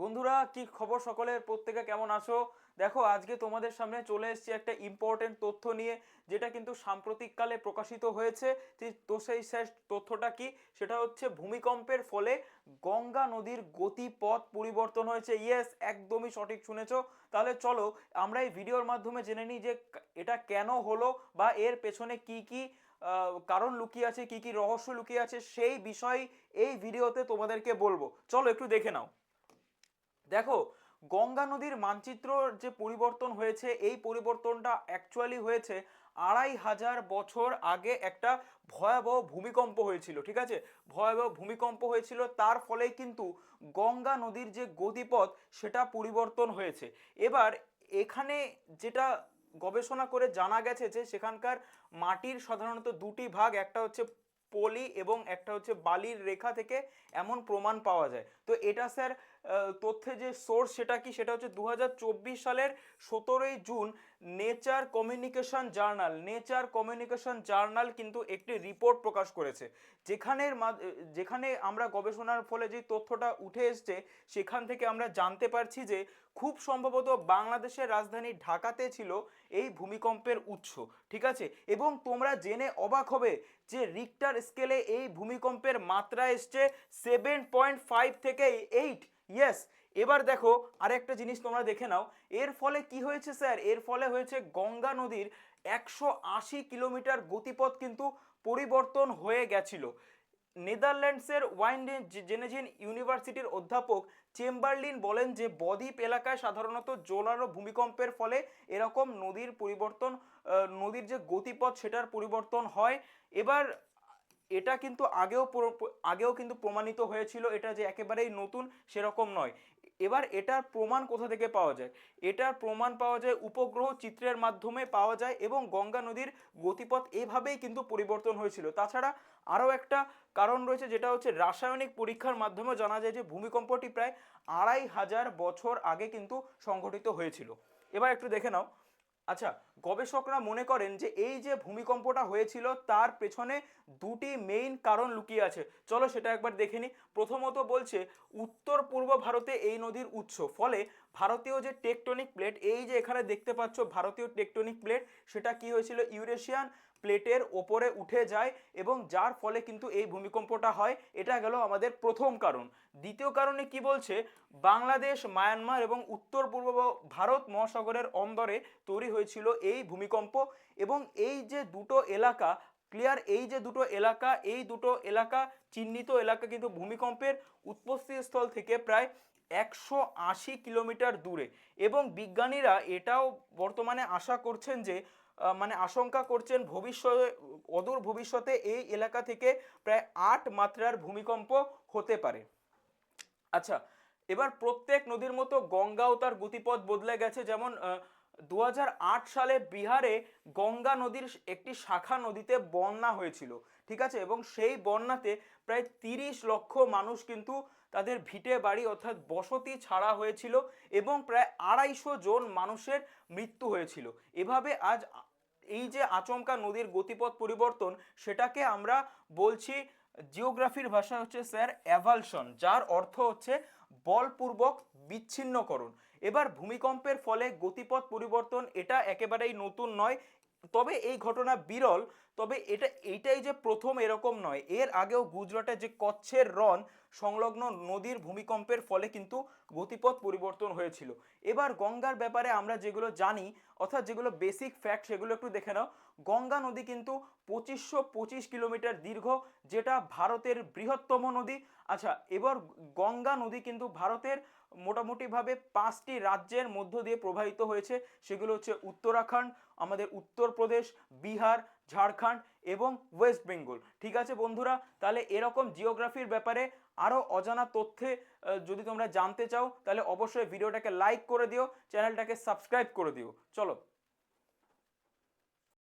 বন্ধুরা, কি খবর সকলের? প্রত্যেকে কেমন আছো? দেখো, আজকে তোমাদের সামনে চলে এসেছি একটা ইম্পর্টেন্ট তথ্য নিয়ে, যেটা কিন্তু সাম্প্রতিককালে প্রকাশিত হয়েছে। তো সেই শেষ তথ্যটা কি? সেটা হচ্ছে ভূমিকম্পের ফলে গঙ্গা নদীর গতিপথ পরিবর্তন হয়েছে। ইয়েস একদমই সঠিক শুনেছো। তাহলে চলো, আমরা এই ভিডিওর মাধ্যমে জেনে নিই যে এটা কেন হলো বা এর পেছনে কি কি কারণ লুকিয়ে আছে, কি কি রহস্য লুকিয়ে আছে, সেই বিষয় এই ভিডিওতে তোমাদেরকে বলব। চলো, একটু দেখে নাও। দেখো, গঙ্গা নদীর মানচিত্র যে পরিবর্তন হয়েছে, এই পরিবর্তনটা অ্যাকচুয়ালি হয়েছে আড়াই হাজার বছর আগে একটা ভয়াবহ ভূমিকম্প হয়েছিল, ঠিক আছে? ভয়াবহ ভূমিকম্প হয়েছিল, তার ফলেই কিন্তু গঙ্গা নদীর যে গতিপথ, সেটা পরিবর্তন হয়েছে। এবার এখানে যেটা গবেষণা করে জানা গেছে যে, সেখানকার মাটির সাধারণত দুটি ভাগ, একটা হচ্ছে পলি এবং একটা হচ্ছে বালির রেখা থেকে এমন প্রমাণ পাওয়া যায়। তো এটা স্যার তথ্যে যে সোর্স সেটা কি? সেটা হচ্ছে দু হাজার চব্বিশ সালের সতেরোই June Nature Communication journal. Nature Communication journal কিন্তু একটি রিপোর্ট প্রকাশ করেছে। যেখানের যেখানে আমরা গবেষণার ফলে যে তথ্যটা উঠে এসছে, সেখান থেকে আমরা জানতে পারছি যে খুব সম্ভবত বাংলাদেশের রাজধানী ঢাকাতে ছিল এই ভূমিকম্পের উৎস। ঠিক আছে? এবং তোমরা জেনে অবাক হবে যে রিক্টার স্কেলে এই ভূমিকম্পের মাত্রা এসছে সেভেন পয়েন্ট ফাইভ থেকে এইট ইয়েস এবার দেখো আরেকটা জিনিস তোমরা দেখে নাও। এর ফলে কি হয়েছে স্যার? এর ফলে হয়েছে গঙ্গা নদীর একশো আশি কিলোমিটার গতিপথ কিন্তু পরিবর্তন হয়ে গেছিল। নেদারল্যান্ডসের ওয়াইন জেনেজিন ইউনিভার্সিটির অধ্যাপক চেম্বারলিন বলেন যে, বদ্বীপ এলাকায় সাধারণত জোরালো ভূমিকম্পের ফলে এরকম নদীর পরিবর্তন নদীর যে গতিপথ সেটার পরিবর্তন হয়। এবার এটা কিন্তু আগেও আগেও কিন্তু প্রমাণিত হয়েছিল এটা যে একেবারেই নতুন সেরকম নয়। এবার এটার প্রমাণ কোথা থেকে পাওয়া যায়? এটার প্রমাণ পাওয়া যায় উপগ্রহ চিত্রের মাধ্যমে পাওয়া যায় এবং গঙ্গা নদীর গতিপথ এভাবেই কিন্তু পরিবর্তন হয়েছিল। তাছাড়া আরও একটা কারণ রয়েছে যেটা হচ্ছে রাসায়নিক পরীক্ষার মাধ্যমে জানা যায় যে ভূমিকম্পটি প্রায় আড়াই হাজার বছর আগে কিন্তু সংঘটিত হয়েছিল। এবার একটু দেখে নাও। আচ্ছা গবেষকরা মনে করেন যে এই যে ভূমিকম্পটা হয়েছিল, তার পেছনে দুটি মেইন কারণ লুকিয়ে আছে। চলো সেটা একবার দেখে নিই প্রথমত বলছে উত্তর পূর্ব ভারতে এই নদীর উৎস, ফলে ভারতীয় যে টেকটনিক প্লেট এই যে এখানে দেখতে পাচ্ছ ভারতীয় টেকটনিক প্লেট সেটা কি হয়েছিল? ইউরেশিয়ান প্লেটের ওপরে উঠে যায় এবং যার ফলে কিন্তু এই ভূমিকম্পটা হয়। এটা গেল আমাদের প্রথম কারণ। দ্বিতীয় কারণে কি বলছে? বাংলাদেশ, মায়ানমার এবং উত্তর পূর্ব ভারত মহাসাগরের অন্দরে তৈরি হয়েছিল এই ভূমিকম্প এবং এই যে দুটো এলাকা ক্লিয়ার এই যে দুটো এলাকা, এই দুটো এলাকা চিহ্নিত এলাকা কিন্তু ভূমিকম্পের উৎপত্তি স্থল থেকে প্রায় একশো আশি কিলোমিটার দূরে। এবং বিজ্ঞানীরা এটাও বর্তমানে আশা করছেন যে মানে আশঙ্কা করছেন ভবিষ্যতে, অদূর ভবিষ্যতে এই এলাকা থেকে প্রায় আট মাত্রার ভূমিকম্প হতে পারে। আচ্ছা এবার প্রত্যেক নদীর মতো গঙ্গাও তার গতিপথ বদলে গেছে। যেমন দু হাজার আট সালে বিহারে গঙ্গা নদীর একটি শাখা নদীতে বন্যা হয়েছিল, ঠিক আছে? এবং সেই বন্যাতে প্রায় তিরিশ লক্ষ মানুষ কিন্তু তাদের ভিটে বাড়ি অর্থাৎ বসতি ছাড়া হয়েছিল এবং প্রায় আড়াইশো জন মানুষের মৃত্যু হয়েছিল। এভাবে আজ এই যে আচমকা নদীর গতিপথ পরিবর্তন, সেটাকে আমরা বলছি জিওগ্রাফির ভাষা হচ্ছে, স্যার অ্যাভালশন যার অর্থ হচ্ছে বলপূর্বক বিচ্ছিন্নকরণ। এবার ভূমিকম্পের ফলে গতিপথ পরিবর্তন এটা একেবারেই নতুন নয়। তবে এই ঘটনা বিরল। তবে এটা, এইটাই যে প্রথম এরকম নয়। এর আগেও গুজরাটে যে কচ্ছের রন সংলগ্ন নদীর ভূমিকম্পের ফলে কিন্তু গতিপথ পরিবর্তন হয়েছিল। এবার গঙ্গার ব্যাপারে আমরা যেগুলো জানি, অর্থাৎ যেগুলো বেসিক ফ্যাক্ট সেগুলো একটু দেখে নাও। গঙ্গা নদী কিন্তু পঁচিশশো পঁচিশ কিলোমিটার দীর্ঘ, যেটা ভারতের বৃহত্তম নদী। আচ্ছা এবার গঙ্গা নদী কিন্তু ভারতের মোটামুটিভাবে পাঁচটি রাজ্যের মধ্য দিয়ে প্রবাহিত হয়েছে। সেগুলো হচ্ছে উত্তরাখণ্ড, আমাদের উত্তরপ্রদেশ, বিহার ঝাড়খণ্ড এবং ওয়েস্ট বেঙ্গল। ঠিক আছে বন্ধুরা? তাহলে এরকম জিওগ্রাফির ব্যাপারে আরও অজানা তথ্যে যদি তোমরা জানতে চাও, তাহলে অবশ্যই ভিডিওটাকে লাইক করে দিও, চ্যানেলটাকে সাবস্ক্রাইব করে দিও। চলো।